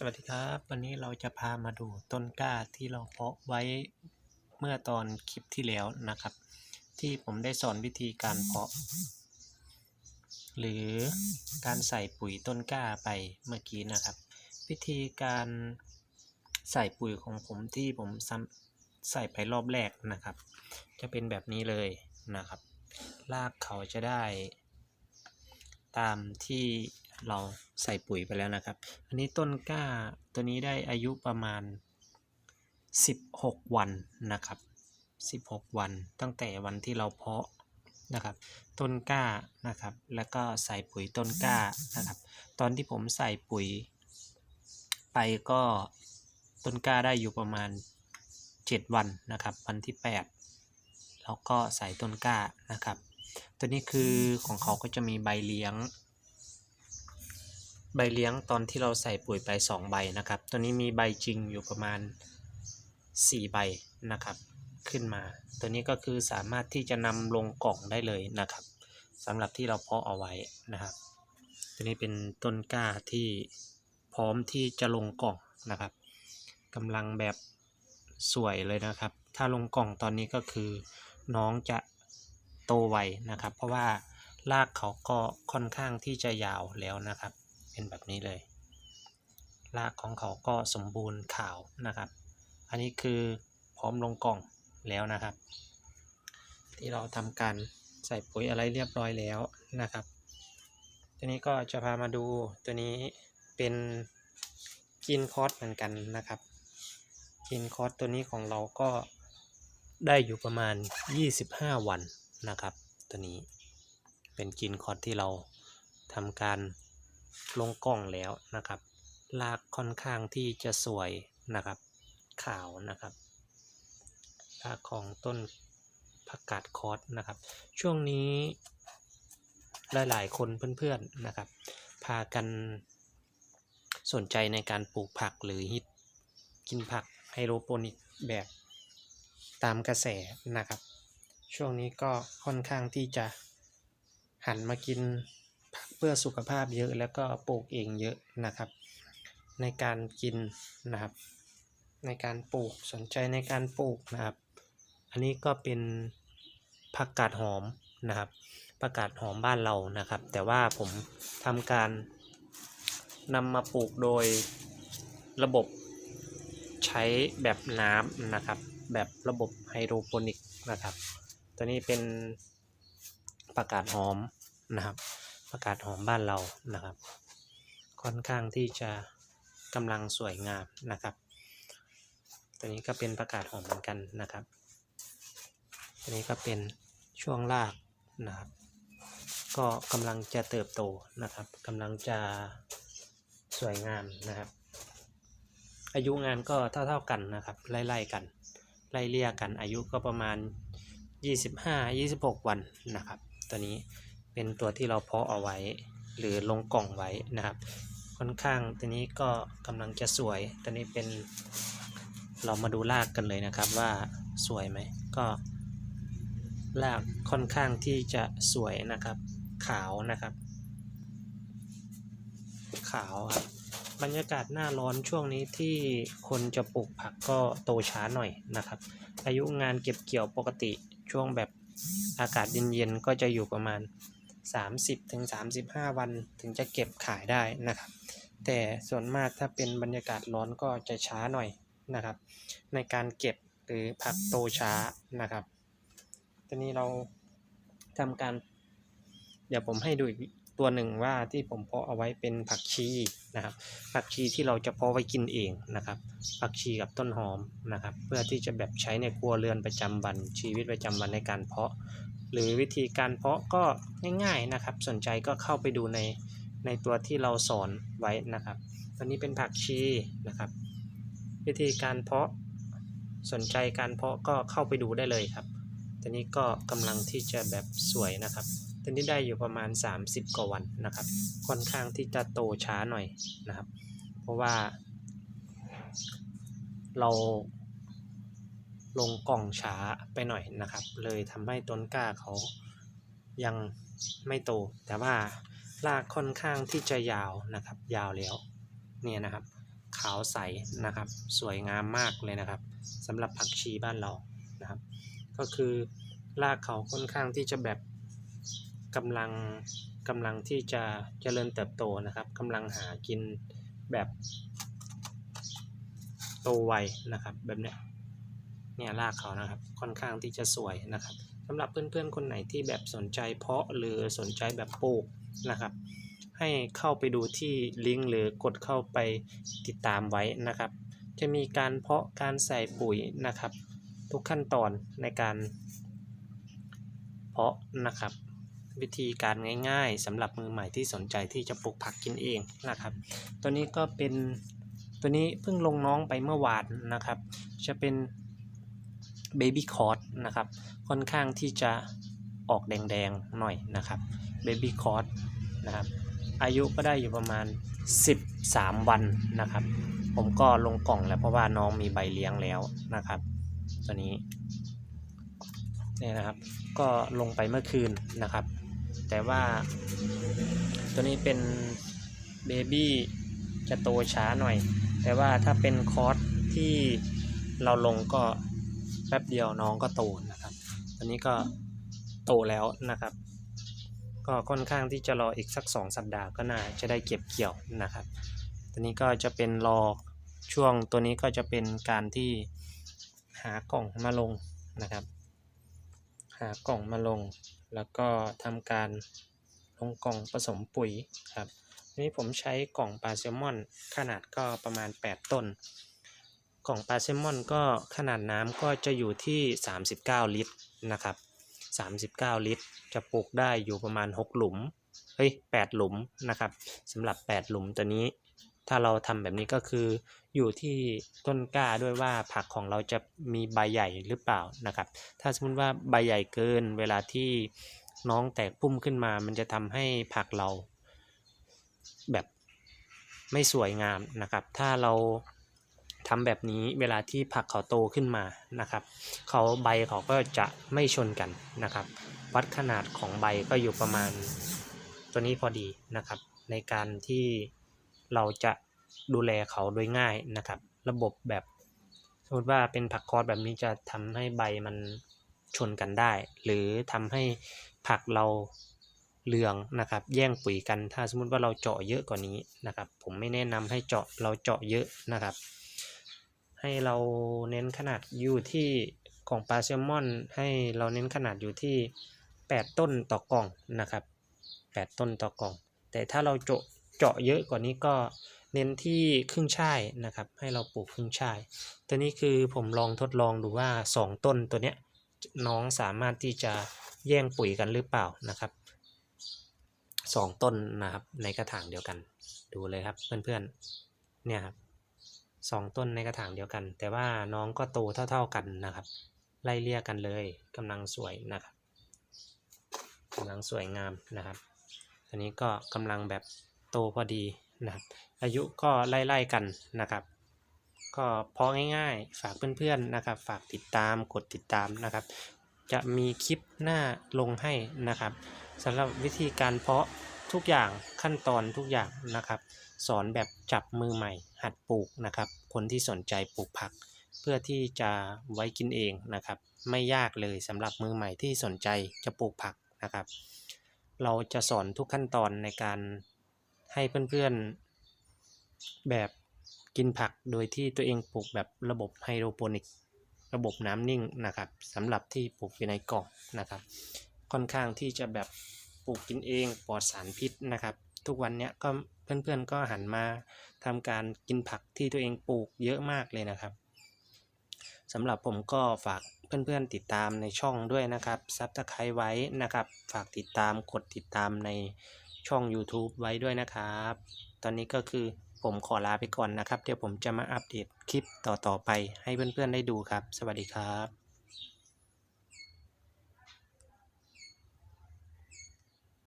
สวัสดีครับ วันนี้เราจะพามาดูต้นกล้าที่เราเพาะไว้เมื่อตอนคลิปที่แล้วนะครับ ที่ผมได้สอนวิธีการเพาะ หรือการใส่ปุ๋ยต้นกล้าไปเมื่อกี้นะครับ วิธีการใส่ปุ๋ยของผมที่ผมใส่ไปรอบแรกนะครับ จะเป็นแบบนี้เลยนะครับรากเขาจะได้ ตามที่ เราใส่ปุ๋ยไปแล้วนะครับ อันนี้ต้นกล้าตัวนี้ได้อายุประมาณ 16 วันนะครับ 16 วันตั้งแต่วันที่เราเพาะนะครับ ต้นกล้านะครับ แล้วก็ใส่ปุ๋ยต้นกล้านะครับ ตอนที่ผมใส่ปุ๋ย ไปก็ต้นกล้าได้อยู่ประมาณ 7 วันนะครับ วันที่ 8 แล้วก็ใส่ต้นกล้านะครับ ตัวนี้คือของเขาก็จะมีใบเลี้ยง ใบเลี้ยงตอนที่เราใส่ปุ๋ยไป 2 ใบนะครับ ตัวนี้มีใบจริงอยู่ประมาณ 4 ใบนะครับ ขึ้นมา ตัวนี้ก็คือสามารถที่จะนำลงกล่องได้เลยนะครับสำหรับที่เราเพาะเอาไว้นะครับ ตัวนี้เป็นต้นกล้าที่พร้อมที่จะลงกล่องนะครับกำลังแบบสวยเลยนะครับ ถ้าลงกล่องตอนนี้ก็คือน้องจะโตไวนะครับ เพราะว่ารากเขาก็ค่อนข้างที่จะยาวแล้วนะครับ เป็นแบบนี้เลยรากของเขาก็สมบูรณ์ขาวนะครับ อันนี้คือพร้อมลงกล่องแล้วนะครับ ที่เราทำการใส่ปุ๋ยอะไรเรียบร้อยแล้วนะครับ ตัวนี้ก็จะพามาดูตัวนี้เป็นกินคอสเหมือนกันนะครับกินคอสตัวนี้ของเราก็ได้อยู่ประมาณ 25 วันนะครับ ตัวนี้เป็นกินคอสที่เราทำการ ลงกล่องแล้วนะครับรากค่อนข้างที่จะสวยนะครับขาวนะครับรากของต้นผักกาดคอสนะครับ ช่วงนี้หลาย ๆ คนเพื่อน ๆ นะครับ พากันสนใจในการปลูกผักหรือฮิตกินผักไฮโดรโปนิกแบบตามกระแสนะครับ ช่วงนี้ก็ค่อนข้างที่จะหันมากิน เพื่อสุขภาพเยอะแล้วก็ปลูกเองเยอะนะครับ ในการกินนะครับ ในการปลูกสนใจในการปลูกนะครับ อันนี้ก็เป็นผักกาดหอมนะครับผักกาดหอมบ้านเรานะครับ แต่ว่าผมทำการนำมาปลูกโดยระบบใช้แบบน้ำนะครับ แบบระบบไฮโดรโปนิกนะครับ ตัวนี้เป็นผักกาดหอมนะครับ ผักกาดหอมบ้านเรานะครับ ค่อนข้างที่จะกำลังสวยงามนะครับ ตัวนี้ก็เป็นประกาศหอมเหมือนกันนะครับ ตัวนี้ก็เป็นช่วงรากนะครับ ก็กำลังจะเติบโตนะครับกำลังจะสวยงามนะครับ อายุงานก็เท่าๆกันนะครับ ไล่ๆกัน ไล่เลี่ยกันอายุก็ประมาณ 25-26 วันนะครับ ตัวนี้ เป็นตัวที่เราเพาะเอาไว้ หรือลงกล่องไว้นะครับ ค่อนข้างตัวนี้ก็กำลังจะสวย ตัวนี้เป็นเรามาดูรากกันเลยนะครับว่าสวยไหมก็รากค่อนข้างที่จะสวยนะครับ ขาวนะครับ ขาวครับบรรยากาศหน้าร้อนช่วงนี้ที่คนจะปลูกผักก็โตช้าหน่อยนะครับ อายุงานเก็บเกี่ยวปกติช่วงแบบอากาศเย็นๆก็จะอยู่ประมาณ 30ถึง35 วันถึงจะเก็บขายได้นะครับ แต่ส่วนมากถ้าเป็นบรรยากาศร้อนก็จะช้าหน่อยนะครับ ในการเก็บหรือผักโตช้านะครับตอนนี้เราทำการ เดี๋ยวผมให้ดูอีกตัวหนึ่งว่าที่ผมเพาะเอาไว้เป็นผักชีนะครับ ผักชีที่เราจะเพาะไว้กินเองนะครับ ผักชีกับต้นหอมนะครับ เพื่อที่จะแบบใช้ในครัวเรือนประจำวันชีวิตประจำวันในการเพาะ หรือวิธีการเพาะก็ง่ายๆนะครับ สนใจก็เข้าไปดูในในตัวที่เราสอนไว้นะครับ ตัวนี้เป็นผักชีนะครับ วิธีการเพาะสนใจการเพาะก็เข้าไปดูได้เลยครับตัวนี้ก็กำลังที่จะแบบสวยนะครับตัวนี้ได้อยู่ประมาณ 30 กว่าวันนะครับ ค่อนข้างที่จะโตช้าหน่อยนะครับ เพราะว่าเรา ลงกล่องช้าไปหน่อยนะครับ เลยทำให้ต้นกล้าเขายังไม่โต แต่ว่ารากค่อนข้างที่จะยาวนะครับ ยาวแล้วเนี่ยนะครับ ขาวใสนะครับ สวยงามมากเลยนะครับสำหรับผักชีบ้านเรานะครับ ก็คือรากเขาค่อนข้างที่จะแบบกำลังกำลังที่จะเจริญเติบโตนะครับกำลังหากินแบบโตไวนะครับแบบเนี้ย เนี่ยรากเขานะครับค่อนข้างที่จะสวยนะครับสำหรับเพื่อนๆคนไหนที่แบบสนใจเพาะหรือสนใจแบบปลูกนะครับ ให้เข้าไปดูที่ลิงก์หรือกดเข้าไปติดตามไว้นะครับ จะมีการเพาะการใส่ปุ๋ยนะครับ ทุกขั้นตอนในการ เพาะนะครับวิธีการง่ายๆสำหรับมือใหม่ที่สนใจที่จะปลูกผักกินเองนะครับ ตัวนี้ก็เป็นตัวนี้เพิ่งลงน้องไปเมื่อวานนะครับ จะเป็น เบบี้คอร์ดนะครับ ค่อนข้างที่จะออกแดงๆหน่อยนะครับเบบี้คอร์ดนะครับ อายุก็ได้อยู่ประมาณ 13 วันนะครับ ผมก็ลงกล่องแล้วเพราะว่าน้องมีใบเลี้ยงแล้วนะครับ ตัวนี้เนี่ยนะครับ ก็ลงไปเมื่อคืนนะครับ แต่ว่าตัวนี้เป็นเบบี้จะโตช้าหน่อย แต่ว่าถ้าเป็นคอร์สที่เราลงก็ แป๊บเดียวน้องก็โตนะครับตัวนี้ก็โตแล้วนะครับ ก็ค่อนข้างที่จะรออีกสัก 2 สัปดาห์ก็น่าจะได้เก็บเกี่ยวนะครับตัวนี้ก็จะเป็นรอช่วงตัวนี้ก็จะเป็นการที่หากล่องมาลงนะครับ หากล่องมาลง แล้วก็ทำการลงกล่องผสมปุ๋ยครับนี้ผมใช้กล่องปลาแซลมอนขนาดก็ประมาณ 8 ต้น กล่องปลาแซลมอนก็ขนาดน้ำก็จะอยู่ที่ 39 ลิตรนะครับ 39 ลิตร จะปลูกได้อยู่ประมาณ 6 หลุม เฮ้ย 8 หลุมนะครับสำหรับ 8 หลุมตัวนี้ ถ้าเราทำแบบนี้ก็คืออยู่ที่ต้นกล้าด้วยว่าผักของเราจะมีใบใหญ่หรือเปล่านะครับ ถ้าสมมติว่าใบใหญ่เกินเวลาที่น้องแตกพุ่มขึ้นมา มันจะทำให้ผักเราแบบไม่สวยงามนะครับ ถ้าเรา ทำแบบนี้เวลาที่ผักเขาโตขึ้นมานะครับเขาใบเขาก็จะไม่ชนกันนะครับ วัดขนาดของใบก็อยู่ประมาณตัวนี้พอดีนะครับ ในการที่เราจะดูแลเขาโดยง่ายนะครับ ระบบแบบสมมติว่าเป็นผักคอร์สแบบนี้จะทำให้ใบมันชนกันได้ หรือทำให้ผักเราเหลืองนะครับ แย่งปุ๋ยกันถ้าสมมติว่าเราเจาะเยอะกว่านี้นะครับ ผมไม่แนะนำให้เจาะเราเจาะเยอะนะครับ ให้เราเน้นขนาดอยู่ที่กล่องปลาแซลมอน ให้เราเน้นขนาดอยู่ที่ 8 ต้นต่อกล่องนะครับ 8 ต้นต่อกล่อง แต่ถ้าเราเจาะเจาะเยอะกว่านี้ก็เน้นที่ครึ่งช่ายนะครับ ให้เราปลูกครึ่งช่าย ตัวนี้คือผมลองทดลองดูว่า 2 ต้นตัวเนี้ยน้องสามารถที่จะแย่งปุ๋ยกันหรือเปล่านะครับสองต้นนะครับในกระถางเดียวกัน ดูเลยครับเพื่อนๆ เนี่ยครับ สองต้นในกระถางเดียวกัน แต่ว่าน้องก็โตเท่า ๆกันนะครับ ไล่เลี่ยกันเลยกำลังสวยนะครับกำลังสวยงามนะครับ อันนี้ก็กำลังแบบโตพอดีนะครับ อายุก็ไล่ๆกันนะครับ ก็เพาะง่ายๆ ฝากเพื่อนๆนะครับ ฝากติดตามกดติดตามนะครับ จะมีคลิปหน้าลงให้นะครับสำหรับวิธีการเพาะทุกอย่างขั้นตอนทุกอย่างนะครับ สอนแบบจับมือใหม่ หัดปลูกนะครับ คนที่สนใจปลูกผัก เพื่อที่จะไว้กินเองนะครับ ไม่ยากเลยสำหรับมือใหม่ที่สนใจจะปลูกผักนะครับ เราจะสอนทุกขั้นตอนในการให้เพื่อนๆแบบกินผักโดยที่ตัวเองปลูกแบบระบบไฮโดรโปนิก ระบบน้ำนิ่งนะครับสำหรับที่ปลูกอยู่ในกล่องนะครับ ค่อนข้างที่จะแบบปลูกกินเองปลอดสารพิษนะครับ ทุกวันเนี้ยก็ เพื่อนๆก็หันมาทำการกินผักที่ตัวเองปลูกเยอะมากเลยนะครับสำหรับผมก็ฝากเพื่อนๆติดตามในช่องด้วยนะครับซับสไครต์ไว้นะครับ ฝากติดตามกดติดตามในช่อง YouTube ไว้ด้วยนะครับ ตอนนี้ก็คือผมขอลาไปก่อนนะครับ เดี๋ยวผมจะมาอัปเดตคลิปต่อๆไปให้เพื่อนๆได้ดูครับ สวัสดีครับ